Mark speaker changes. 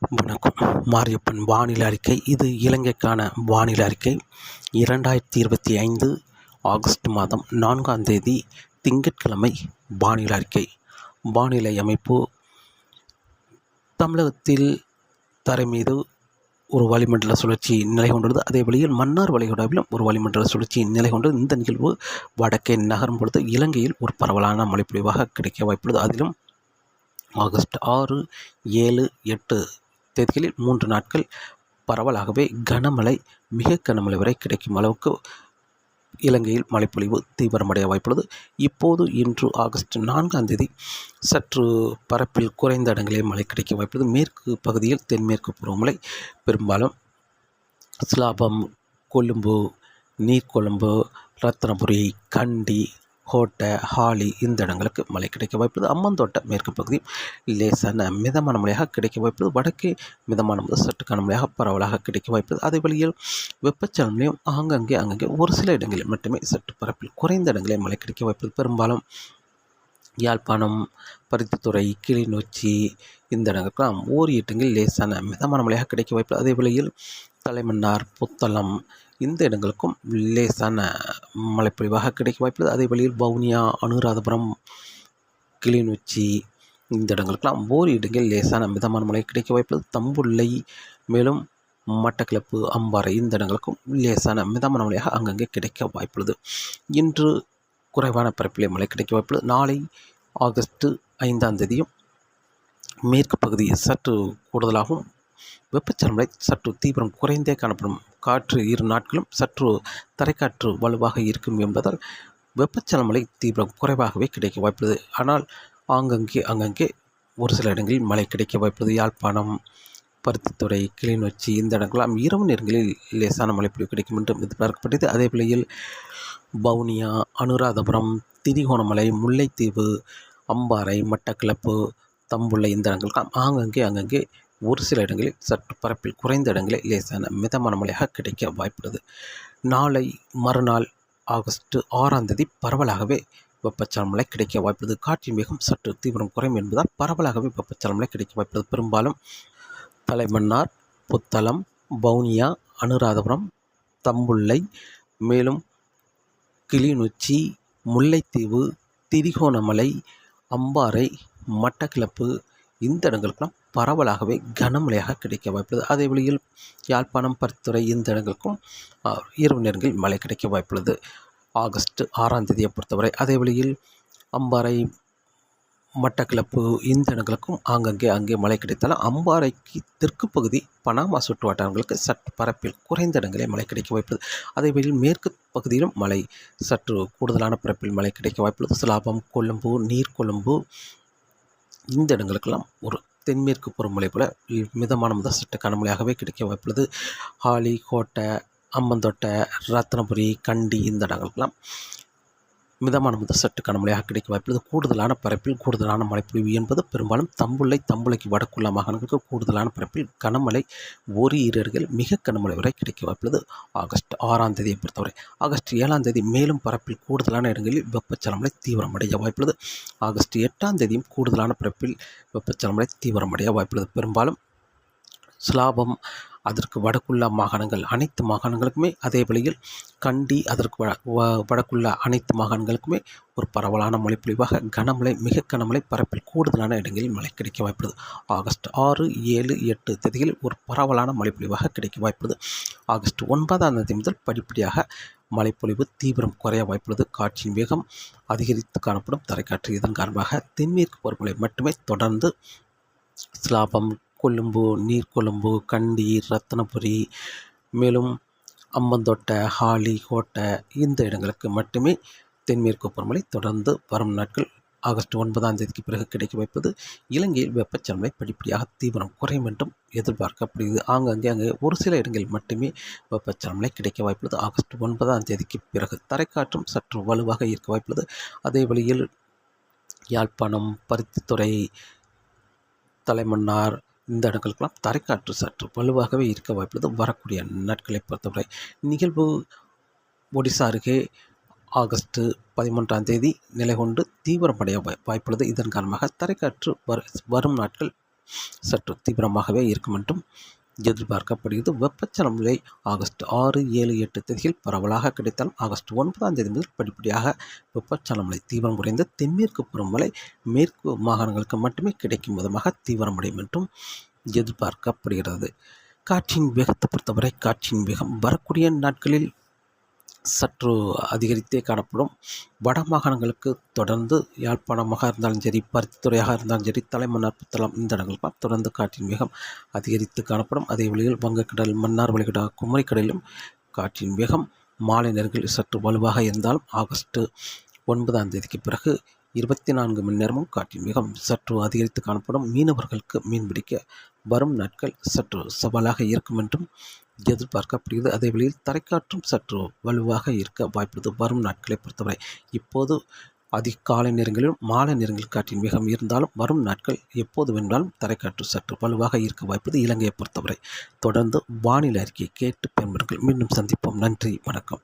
Speaker 1: வணக்கம். மாரியப்பன் வானிலை அறிக்கை. இது இலங்கைக்கான வானிலை அறிக்கை. இரண்டாயிரத்தி இருபத்தி ஐந்து ஆகஸ்ட் மாதம் நான்காம் தேதி திங்கட்கிழமை வானிலை அறிக்கை. வானிலை அமைப்பு. தமிழகத்தில் தரை மீது ஒரு வளிமண்டல சுழற்சி நிலை கொண்டுள்ளது. அதே வழியில் மன்னார் வளைகுடாவிலும் ஒரு வளிமண்டல சுழற்சி நிலை கொண்டு இந்த நிகழ்வு வடக்கே நகரும் பொழுது இலங்கையில் ஒரு பரவலான மழைப்பொழிவாக கிடைக்க வாய்ப்புள்ளது. அதிலும் ஆகஸ்ட் ஆறு ஏழு எட்டு தேதிகளில் மூன்று நாட்கள் பரவலாகவே கனமழை மிக கனமழை வரை கிடைக்கும் அளவுக்கு இலங்கையில் மழைப்பொழிவு தீவிரமடைய வாய்ப்புள்ளது. இப்போது இன்று ஆகஸ்ட் நான்காம் தேதி சற்று பரப்பில் குறைந்த இடங்களில் மழை கிடைக்க வாய்ப்புள்ளது. மேற்கு பகுதியில் தென்மேற்கு பருவமழை பெரும்பாலும் சிலாபம் கொழும்பு நீர்கொழும்பு ரத்னபுரி கண்டி கோட்டை ஹாலி இந்த இடங்களுக்கு மழை கிடைக்க வாய்ப்புள்ளது. அம்மந்தோட்ட மேற்கு பகுதி லேசான மிதமான மழையாக கிடைக்க வாய்ப்புள்ளது. வடக்கே மிதமான முதல் சட்டுக்கான மழையாக பரவலாக கிடைக்க வாய்ப்புள்ளது. அதே வழியில் வெப்பச்சலனையும் ஆங்கங்கே அங்கங்கே ஒரு சில இடங்களில் மட்டுமே சற்று பரப்பில் குறைந்த இடங்களில் மழை கிடைக்க வாய்ப்புள்ளது. பெரும்பாலும் யாழ்ப்பாணம் பருத்தித்துறை கிளிநொச்சி இந்த இடங்களுக்கெல்லாம் ஓரி இடங்களில் லேசான மிதமான மழையாக கிடைக்க வாய்ப்பு அதே வேளையில் தலைமன்னார் புத்தளம் இந்த இடங்களுக்கும் லேசான மழைப்பொழிவாக கிடைக்க வாய்ப்புள்ளது. அதே வழியில் வவுனியா அனுராதபுரம் கிளிநொச்சி இந்த இடங்களுக்கெல்லாம் ஓர் இடங்கள் லேசான மிதமான மழை கிடைக்க வாய்ப்புள்ளது. தம்புள்ளை மேலும் மட்டக்கிளப்பு அம்பாறை இந்த இடங்களுக்கும் லேசான மிதமான மழையாக அங்கங்கே கிடைக்க வாய்ப்புள்ளது. இன்று குறைவான பரப்பிலே மழை கிடைக்க வாய்ப்புள்ளது. நாளை ஆகஸ்ட் ஐந்தாம் தேதியும் மேற்கு பகுதி சற்று கூடுதலாகவும் வெப்பச்சலமலை சற்று தீவிரம் குறைந்தே காணப்படும் காற்று இரு நாட்களும் சற்று தரைக்காற்று வலுவாக இருக்கும் என்பதால் வெப்பச்சலமலை தீவிரம் குறைவாகவே கிடைக்க வாய்ப்புள்ளது. ஆனால் ஆங்கங்கே அங்கங்கே ஒரு சில இடங்களில் மழை கிடைக்க வாய்ப்புள்ளது. யாழ்ப்பாணம் பருத்தித்துறை கிளிநொச்சி இந்த இடங்களாம் இரவு நேரங்களில் லேசான மழைப்பொழிவு கிடைக்கும் என்று எதிர்பார்க்கப்பட்டது அதே வேளையில் வவுனியா அனுராதபுரம் திரிகோணமலை முல்லைத்தீவு அம்பாறை மட்டக்கிளப்பு தம்புள்ளை இந்த இடங்களுக்கெல்லாம் ஆங்கங்கே அங்கங்கே ஒரு சில இடங்களில் சற்று பரப்பில் குறைந்த இடங்களில் லேசான மிதமான மழையாக கிடைக்க வாய்ப்புள்ளது. நாளை மறுநாள் ஆகஸ்ட் ஆறாம் தேதி பரவலாகவே வெப்பச்சலம் மழை கிடைக்க வாய்ப்புள்ளது. காற்றின் வேகம் சற்று தீவிரம் குறையும் என்பதால் பரவலாகவே வெப்பச்சலம் மழை கிடைக்க வாய்ப்புள்ளது. பெரும்பாலும் தலைமன்னார் புத்தளம் வவுனியா அனுராதபுரம் தம்புள்ளை மேலும் கிளிநொச்சி முல்லைத்தீவு திரிகோணமலை அம்பாறை மட்டக்கிளப்பு இந்த இடங்களுக்கெல்லாம் பரவலாகவே கனமழையாக கிடைக்க வாய்ப்புள்ளது. அதே வழியில் யாழ்ப்பாணம் பருத்துறை இந்த இடங்களுக்கும் இரவு நேரங்களில் மழை கிடைக்க வாய்ப்புள்ளது. ஆகஸ்ட் ஆறாம் தேதியை பொறுத்தவரை அதே வழியில் அம்பாறை மட்டக்கிளப்பு இந்த இடங்களுக்கும் ஆங்கங்கே அங்கே மழை கிடைத்தாலும் அம்பாறைக்கு தெற்கு பகுதி பனாமா சுற்று வட்டாரங்களுக்கு சற்று பரப்பில் குறைந்த இடங்களே மழை கிடைக்க வாய்ப்புள்ளது. அதே வழியில் மேற்கு பகுதியிலும் மழை சற்று கூடுதலான பரப்பில் மழை கிடைக்க வாய்ப்புள்ளது. சிலாபம் கொழும்பு நீர்கொழும்பு இந்த இடங்களுக்கெல்லாம் ஒரு தென்மேற்கு புறமொழி போல் மிதமான முதல் சட்ட கனமழையாகவே கிடைக்க வாய்ப்புள்ளது. ஹாலி கோட்டை அம்மந்தோட்டை ரத்னபுரி கண்டி இந்த இடங்களுக்கெல்லாம் மிதமான முதல் சற்று கனமழையாக கிடைக்க வாய்ப்புள்ளது கூடுதலான பரப்பில் கூடுதலான மழைப்பொழிவு என்பது பெரும்பாலும் தம்புள்ளை தம்புளைக்கு வடக்குள்ள மாகாணங்களுக்கு கூடுதலான பரப்பில் கனமழை ஒரு இரர்கள் மிக கனமழை வரை கிடைக்க வாய்ப்புள்ளது ஆகஸ்ட் ஆறாம் தேதியை பொறுத்தவரை. ஆகஸ்ட் ஏழாம் தேதி மேலும் பரப்பில் கூடுதலான இடங்களில் வெப்பச்சலமழை தீவிரமடைய வாய்ப்புள்ளது ஆகஸ்ட் எட்டாம் தேதியும் கூடுதலான பரப்பில் வெப்பச்சலமழை தீவிரமடைய வாய்ப்புள்ளது பெரும்பாலும் ஸ்லாபம் அதற்கு வடக்குள்ள மாகாணங்கள் அனைத்து மாகாணங்களுக்குமே அதே வழியில் கண்டி அதற்கு வடக்குள்ள அனைத்து மாகாணங்களுக்குமே ஒரு பரவலான மழைப்பொழிவாக கனமழை மிக கனமழை பரப்பில் கூடுதலான இடங்களில் மழை கிடைக்க வாய்ப்புள்ளது. ஆகஸ்ட் ஆறு ஏழு எட்டு தேதியில் ஒரு பரவலான மழைப்பொழிவாக கிடைக்க வாய்ப்புள்ளது. ஆகஸ்ட் ஒன்பதாம் தேதி முதல் படிப்படியாக மழைப்பொழிவு தீவிரம் குறைய வாய்ப்புள்ளது. காற்றின் வேகம் அதிகரித்து காணப்படும் தரைக்காற்று இதன் காரணமாக தென்மேற்கு பருவமழை மட்டுமே தொடர்ந்து ஸ்லாபம் கொழும்பு நீர்கொழும்பு கண்டி ரத்தனபுரி மேலும் அம்மந்தோட்டை ஹாலி கோட்டை இந்த இடங்களுக்கு மட்டுமே தென்மேற்கு பருவமழை தொடர்ந்து வரும் நாட்கள் ஆகஸ்ட் ஒன்பதாம் தேதிக்கு பிறகு கிடைக்க வைப்பது இலங்கையில் வெப்பச்சலமை படிப்படியாக தீவிரம் குறையும் என்றும் எதிர்பார்க்கப்படுகிறது. ஆங்காங்கே அங்கே ஒரு சில இடங்களில் மட்டுமே வெப்பச்சலமை கிடைக்க வாய்ப்புள்ளது. ஆகஸ்ட் ஒன்பதாம் தேதிக்கு பிறகு தரைக்காற்றும் சற்று வலுவாக இருக்க வாய்ப்புள்ளது. அதே வழியில் யாழ்ப்பாணம் பருத்தித்துறை தலைமன்னார் இந்த இடங்களுக்கெல்லாம் தரைக்காற்று சற்று வலுவாகவே இருக்க வாய்ப்புள்ளது. வரக்கூடிய நாட்களை பொறுத்தவரை நிகழ்வு ஒடிசா அருகே ஆகஸ்ட் பதிமூன்றாம் தேதி நிலை கொண்டு தீவிரமடைய வாய்ப்புள்ளது. இதன் காரணமாக தரைக்காற்று வரும் நாட்கள் சற்று தீவிரமாகவே இருக்கும் என்றும் எதிர்பார்க்கப்படுகிறது. வெப்பச்சலம் வெப்பச்சலன ஆகஸ்ட் ஆறு ஏழு எட்டு தேதியில் பரவலாக கிடைத்தாலும் ஆகஸ்ட் ஒன்பதாம் தேதி முதல் படிப்படியாக வெப்பச்சலனமழை தீவிரம் குறைந்து தென்மேற்கு பருவமழை மேற்கு மாகாணங்களுக்கு மட்டுமே கிடைக்கும் விதமாக தீவிரமடையும் என்றும் எதிர்பார்க்கப்படுகிறது. காற்றின் வேகத்தை பொறுத்தவரை காற்றின் வேகம் வரக்கூடிய நாட்களில் சற்று அதிகரித்தே காணப்படும். வட மாகாணங்களுக்கு தொடர்ந்து யாழ்ப்பாணமாக இருந்தாலும் சரி பருத்தித்துறையாக இருந்தாலும் சரி தலைமன்னார் புத்தளம் இந்த இடங்களுக்கும் தொடர்ந்து காற்றின் வேகம் அதிகரித்து காணப்படும். அதே வழியில் வங்கக்கடல் மன்னார் வழிகடா குமரிக்கடலிலும் காற்றின் வேகம் மாலை நேரங்களில் சற்று வலுவாக இருந்தாலும் ஆகஸ்ட் ஒன்பதாம் தேதிக்கு பிறகு இருபத்தி நான்கு மணி நேரமும் காற்றின் வேகம் சற்று அதிகரித்து காணப்படும். மீனவர்களுக்கு மீன்பிடிக்க வரும் நாட்கள் சற்று சவாலாக இருக்கும் என்றும் எதிர்பார்க்கப்படுகிறது. அதே வழியில் தரைக்காற்றும் சற்று வலுவாக இருக்க வாய்ப்புள்ளது. வரும் நாட்களை பொறுத்தவரை இப்போது அதிகாலை நேரங்களிலும் மாலை நேரங்களில் காற்றின் வேகம் இருந்தாலும் வரும் நாட்கள் எப்போது வேண்டாலும் தரைக்காற்று சற்று வலுவாக இருக்க வாய்ப்பது இலங்கையை பொறுத்தவரை தொடர்ந்து வானிலை அறிக்கையை கேட்டு பயன்பெறுங்கள். மீண்டும் சந்திப்போம். நன்றி. வணக்கம்.